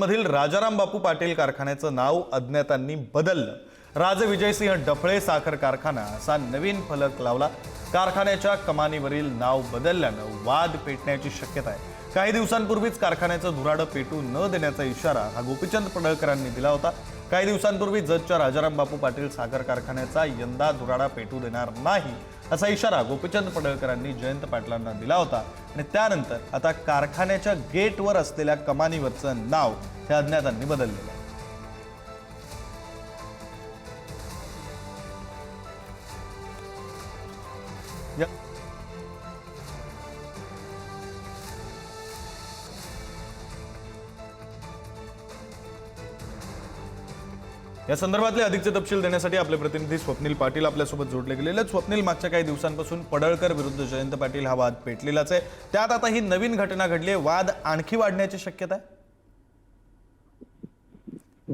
जतमधील राजाराम बापू पाटील कारखान्याचं नाव अज्ञातांनी बदललं. राजविजयसिंह डफळे साखर कारखाना असा नवीन फलक लावला. कारखान्याच्या कमानीवरील नाव बदलल्यानं वाद पेटण्याची शक्यता आहे. काही दिवसांपूर्वीच कारखान्याचं धुराडं पेटू न देण्याचा इशारा हा गोपीचंद पडळकरांनी दिला होता. काही दिवसांपूर्वी जजच्या राजाराम बापू पाटील साखर कारखान्याचा यंदा धुराडा पेटू देणार नाही असा इशारा गोपीचंद पडळकरांनी जयंत पाटलांना दिला होता. आणि त्यानंतर आता कारखान्याच्या गेटवर असलेल्या कमानीवरचं नाव हे अज्ञातांनी बदललेलं आहे. या- या संदर्भातले अधिकचे तपशील देण्यासाठी आपले प्रतिनिधी स्वप्नील पाटील आपल्यासोबत जोडले गेलेले स्वप्नील मागच्या काही दिवसांपासून पडळकर विरुद्ध जयंत पाटील हा वाद पेटलेलाच आहे. त्यात आता ही नवीन घटना घडली आहे. वाद आणखी वाढण्याची शक्यता आहे?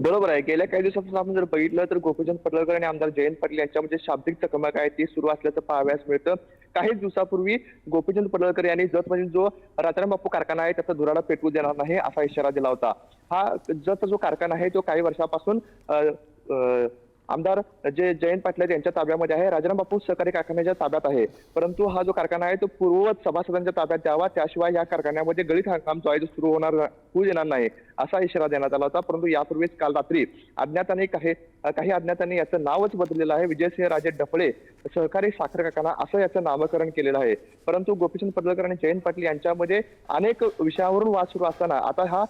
बरोबर आहे. गेल्या काही दिवसापासून आपण जर बघितलं तर गोपीचंद पडळकर आणि आमदार जयंत पाटील यांच्यामध्ये शाब्दिक चकमक आहे. ती सुरू असल्याचं पाहाव्यास मिळतं. काही दिवसापूर्वी गोपीचंद पडळकर यांनी जतमधील जो राजाराम बापू कारखाना आहे त्याचा धुराडा पेटवू देणार नाही असा इशारा दिला होता. हा जत जो कारखाना आहे तो काही वर्षापासून अं, आमदार जे जयंत पाटील यांच्या ताब्यामध्ये आहे. राजाराम बापू सहकारी कारखान्याच्या ताब्यात आहे. परंतु हा जो कारखाना आहे तो पूर्ववत सभासदांच्या ताब्यात द्यावा. त्याशिवाय या कारखान्यामध्ये गळीत हंगाम जो आहे तो सुरू होणार होऊ देणार नाही असा इशारा देण्यात आला होता. परंतु यापूर्वीच काल रात्री अज्ञातांनी काही काही अज्ञातांनी याचं नावच बदललेलं आहे. विजयसिंह राजे डफळे सहकारी साखर कारखाना असं याचं नामकरण केलेलं आहे. परंतु गोपीचंद पडळकर आणि जयंत पाटील यांच्यामध्ये अनेक विषयावरून वाद सुरू असताना आता हा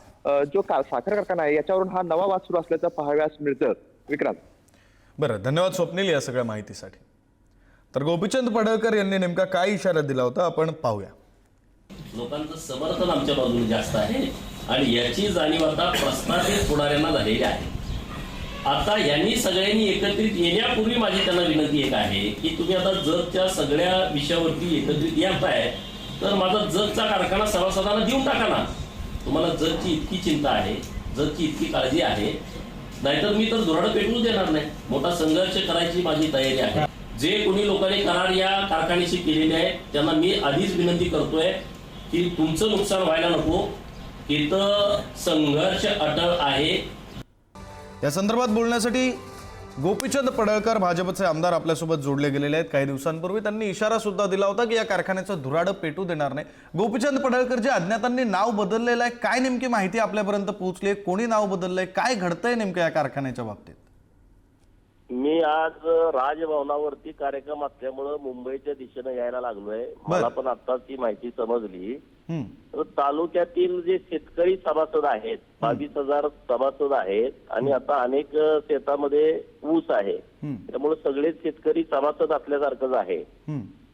जो का- साखर कारखाना आहे याच्यावरून हा नवा वाद सुरू असल्याचं पाहाव्यास मिळतं. विक्रांत. बरं धन्यवाद स्वप्नील या सगळ्या माहितीसाठी. तर गोपीचंद पडळकर यांनी नेमका काय इशारा दिला होता आपण पाहूया. लोकांचं समर्थन आमच्या बाजूने जास्त आहे आणि याची जाणीव आता प्रस्थापित पुढाऱ्यांना झालेली आहे. आता यांनी सगळ्यांनी एकत्रित येण्यापूर्वी माझी त्यांना विनंती एक आहे की तुम्ही आता जगच्या सगळ्या विषयावरती एकत्रित येताय तर माझा जगचा कारखाना सभासदांना देऊन टाका ना. तुम्हाला जगची इतकी चिंता आहे जगची इतकी काळजी आहे नाहीतर मी तर धुराडं पेटवू देणार नाही. मोठा संघर्ष करायची माझी तयारी आहे. जे कोणी लोकांनी करार या कारखान्याशी केलेले आहेत त्यांना मी आधीच विनंती करतोय की तुमचं नुकसान व्हायला नको. इथं संघर्ष अटळ आहे. या संदर्भात बोलण्यासाठी गोपीचंद पडळकर भाजपचे आमदार आपल्यासोबत जोडले गेलेले आहेत. काही दिवसांपूर्वी त्यांनी इशारा सुद्धा दिला होता की या कारखान्याचं धुराडं पेटू देणार नाही. गोपीचंद पडळकर जे अज्ञातांनी नाव बदललेलं आहे काय नेमकी माहिती आपल्यापर्यंत पोहोचली आहे? कोणी नाव बदललंय? काय घडतंय नेमकं या कारखान्याच्या बाबतीत? मी आज राजभवनावरती कार्यक्रम असल्यामुळं मुंबईच्या दिशेनं यायला लागलोय. मला पण आता ती माहिती समजली. तालुक्यातील जे शेतकरी सभासद आहेत बावीस हजार सभासद आहेत आणि आता अनेक शेतामध्ये ऊस आहे. त्यामुळे सगळेच शेतकरी सभासद असल्यासारखंच आहे.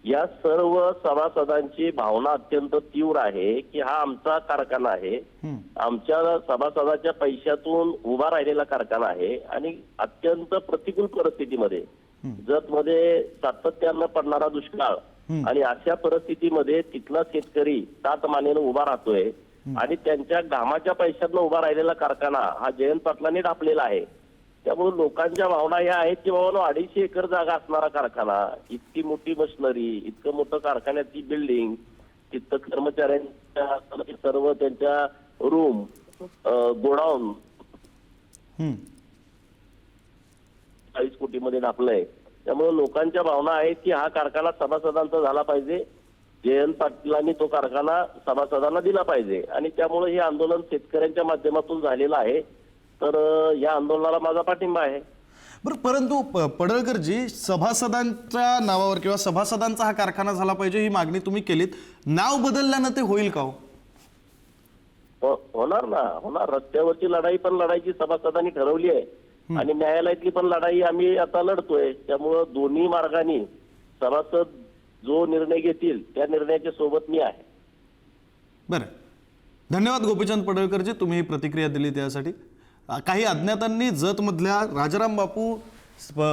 या सर्व सभासदांची भावना अत्यंत तीव्र आहे की हा आमचा कारखाना आहे. आमच्या सभासदाच्या पैशातून उभा राहिलेला कारखाना आहे आणि अत्यंत प्रतिकूल परिस्थितीमध्ये जत मध्ये सातत्यानं पडणारा दुष्काळ आणि अशा परिस्थितीमध्ये तिथला शेतकरी सात मानेनं उभा राहतोय आणि त्यांच्या घामाच्या पैशातनं उभा राहिलेला कारखाना हा जयंत पाटलांनी डापलेला आहे. त्यामुळे लोकांच्या भावना या आहेत की बाबा अडीचशे एकर जागा असणारा कारखाना इतकी मोठी मशिनरी इतकं मोठं कारखान्याची बिल्डिंग तिथं कर्मचाऱ्यांच्या सर्व त्यांच्या रूम गोडाऊन. चाळीस कोटीमध्ये टाकलंय त्यामुळे लोकांच्या भावना आहेत की हा कारखाना सभासदांचा झाला पाहिजे. जयंत पाटलांनी तो कारखाना सभासदांना दिला पाहिजे. आणि त्यामुळे हे आंदोलन शेतकऱ्यांच्या माध्यमातून झालेलं आहे. तर या आंदोलनाला माझा पाठिंबा आहे. बरं परंतु पडळकरजी सभासदांच्या नावावर किंवा सभासदांचा हा कारखाना झाला पाहिजे ही मागणी तुम्ही केलीत. नाव बदलल्यानं ते होईल का हो? हो- होणार ना होणार. रस्त्यावरची लढाई पण लढायची सभासदांनी ठरवली आहे. आणि न्यायालयातली पण लढाई आम्ही आता लढतोय. त्यामुळं दोन्ही मार्गाने सभासद जो निर्णय घेतील त्या निर्णयाच्या सोबत मी आहे. बरं. धन्यवाद गोपीचंद पडळकरजी तुम्ही ही प्रतिक्रिया दिली त्यासाठी. काही अज्ञातांनी जतमधल्या राजाराम बापू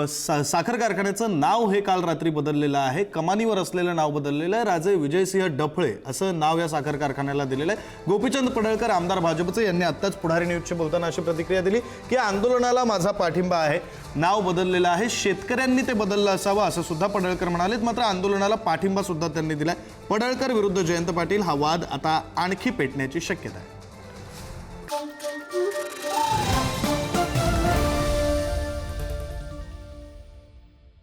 सा- साखर कारखान्याचं नाव हे काल रात्री बदललेलं आहे. कमानीवर असलेलं नाव बदललेलं आहे. राजे विजयसिंह डफळे असं नाव या साखर कारखान्याला दिलेलं आहे. गोपीचंद पडळकर आमदार भाजपचे यांनी आत्ताच पुढारी न्यूजशी बोलताना अशी प्रतिक्रिया दिली की आंदोलनाला माझा पाठिंबा आहे. नाव बदललेलं आहे. शेतकऱ्यांनी ते बदललं असावं असं सुद्धा पडळकर म्हणालेत. मात्र आंदोलनाला पाठिंबा सुद्धा त्यांनी दिलाय. पडळकर विरुद्ध जयंत पाटील हा वाद आता आणखी पेटण्याची शक्यता आहे.